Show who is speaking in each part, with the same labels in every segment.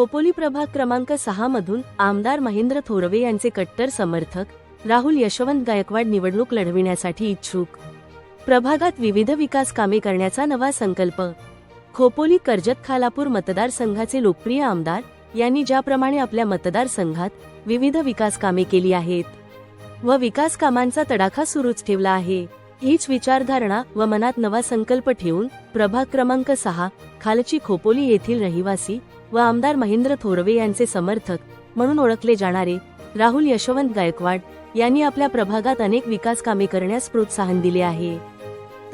Speaker 1: खोपोली प्रभाग क्रमांक सहा मधून आमदार महेंद्र थोरवे यांचे कट्टर समर्थक राहुल यशवंत गायकवाड निवडणूक लढविण्यासाठी इच्छुक. प्रभागात विविध विकास कामे करण्याचा नवा संकल्प. खोपोली कर्जत खालापूर मतदारसंघाचे लोकप्रिय आमदार यांनी ज्याप्रमाणे आपल्या मतदारसंघात विविध विकास कामे केली आहेत व विकास कामांचा तडाखा सुरूच ठेवला आहे. हीच विचारधारणा व मनात नवा संकल्प ठेवून प्रभाग क्रमांक सहा खालची खोपोली येथील रहिवासी व आमदार महेंद्र थोरवे यांचे समर्थक म्हणून ओळखले जाणारे राहुल यशवंत गायकवाड यांनी आपल्या प्रभागात अनेक विकास कामे करण्यास प्रोत्साहन दिले आहे.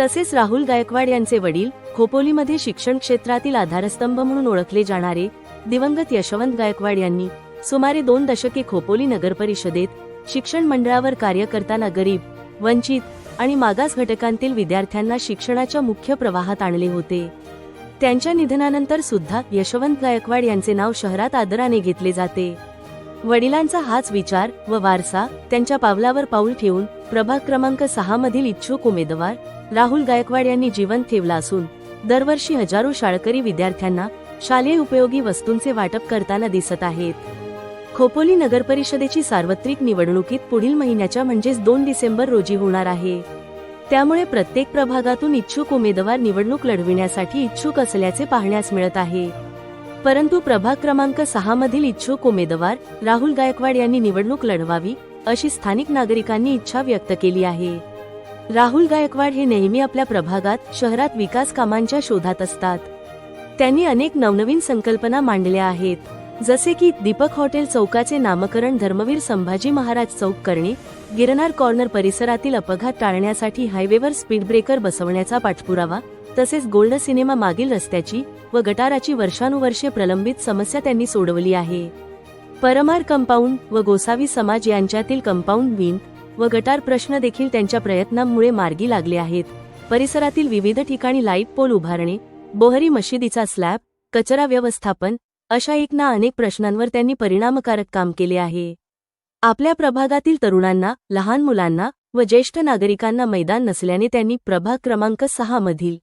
Speaker 1: तसेच राहुल गायकवाड यांचे वडील खोपोलीमध्ये शिक्षण क्षेत्रातील आधारस्तंभ म्हणून ओळखले जाणारे दिवंगत यशवंत गायकवाड यांनी सुमारे दोन दशके खोपोली नगर परिषदेत शिक्षण मंडळावर कार्य करताना गरीब वंचित आणि मागास घटकांतील विद्यार्थ्यांना शिक्षणाच्या मुख्य प्रवाहात आणले होते. त्यांच्या निधनानंतर सुद्धा यशवंत गायकवाड यांचे नाव शहरात आदराने घेतले जाते. वडिलांचा हाच विचार व वारसा त्यांच्या पावलावर पाऊल ठेवून प्रभाग क्रमांक सहा मधील इच्छुक उमेदवार राहुल गायकवाड यांनी जीवन ठेवला असून दरवर्षी हजारो शाळकरी विद्यार्थ्यांना शालेय उपयोगी वस्तूंचे वाटप करताना दिसत आहेत. खोपोली नगर परिषदेची सार्वत्रिक निवडणुकीत पुढील महिन्याच्या म्हणजेच दोन डिसेंबर रोजी होणार आहे. त्यामुळे प्रत्येक प्रभागातून इच्छुक उमेदवार निवडणूक लढविण्यासाठी इच्छुक असल्याचे पाहण्यास मिळत आहे. परंतु प्रभाग क्रमांक सहा मधील इच्छुक उमेदवार राहुल गायकवाड यांनी निवडणूक लढवावी अशी स्थानिक नागरिकांनी इच्छा व्यक्त केली आहे. राहुल गायकवाड हे नेहमी आपल्या प्रभागात शहरात विकास कामांच्या शोधात असतात. त्यांनी अनेक नवनवीन संकल्पना मांडल्या आहेत. जसे की दीपक हॉटेल चौकाचे नामकरण धर्मवीर संभाजी महाराज चौक करणे गिरनार कॉर्नर परिसरातील अपघात टाळण्यासाठी हायवेवर स्पीड ब्रेकर बसवण्याचा पाठपुरावा तसेच गोल्ड सिनेमा मागील रस्त्याची व गटाराची वर्षानुवर्षे प्रलंबित समस्या त्यांनी सोडवली आहे. परमार कंपाऊंड व गोसावी समाज यांच्यातील कंपाऊंड विण व गटार प्रश्न देखील त्यांच्या प्रयत्नांमुळे मार्गी लागले आहेत. परिसरातील विविध ठिकाणी लाइट पोल उभारणे बोहरी मशिदीचा स्लॅब कचरा व्यवस्थापन अशा एक ना अनेक प्रश्नांवर त्यांनी परिणामकारक काम केले आहे. आपल्या प्रभागातील तरुणांना लहान मुलांना व ज्येष्ठ नागरिकांना मैदान नसल्याने त्यांनी प्रभाग क्रमांक सहा मधील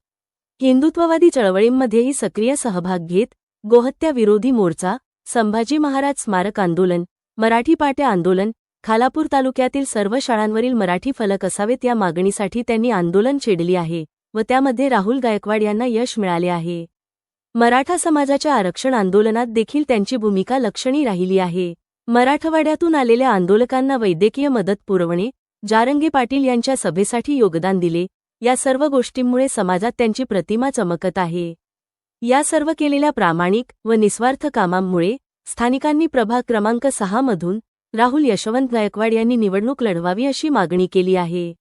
Speaker 1: हिंदुत्ववादी चळवळींमध्येही सक्रिय सहभाग घेत गोहत्या विरोधी मोर्चा संभाजी महाराज स्मारक आंदोलन मराठी पाट्या आंदोलन खालापूर तालुक्यातील सर्व शाळांवरील मराठी फलक असावेत या मागणीसाठी त्यांनी आंदोलन छेडली आहे व त्यामध्ये राहुल गायकवाड यांना यश मिळाले आहे. मराठा समाजाच्या आरक्षण आंदोलनात देखील त्यांची भूमिका लक्षणी राहिली आहे. मराठवाड्यातून आलेल्या आंदोलकांना वैद्यकीय मदत पुरवणे जारंगे पाटील यांच्या सभेसाठी योगदान दिले या सर्व गोष्टींमुळे समाजात त्यांची प्रतिमा चमकत आहे. या सर्व केलेल्या प्रामाणिक व निस्वार्थ कामांमुळे स्थानिकांनी प्रभाग क्रमांक सहा मधून राहुल यशवंत गायकवाड यांनी निवडणूक लढवावी अशी मागणी केली आहे.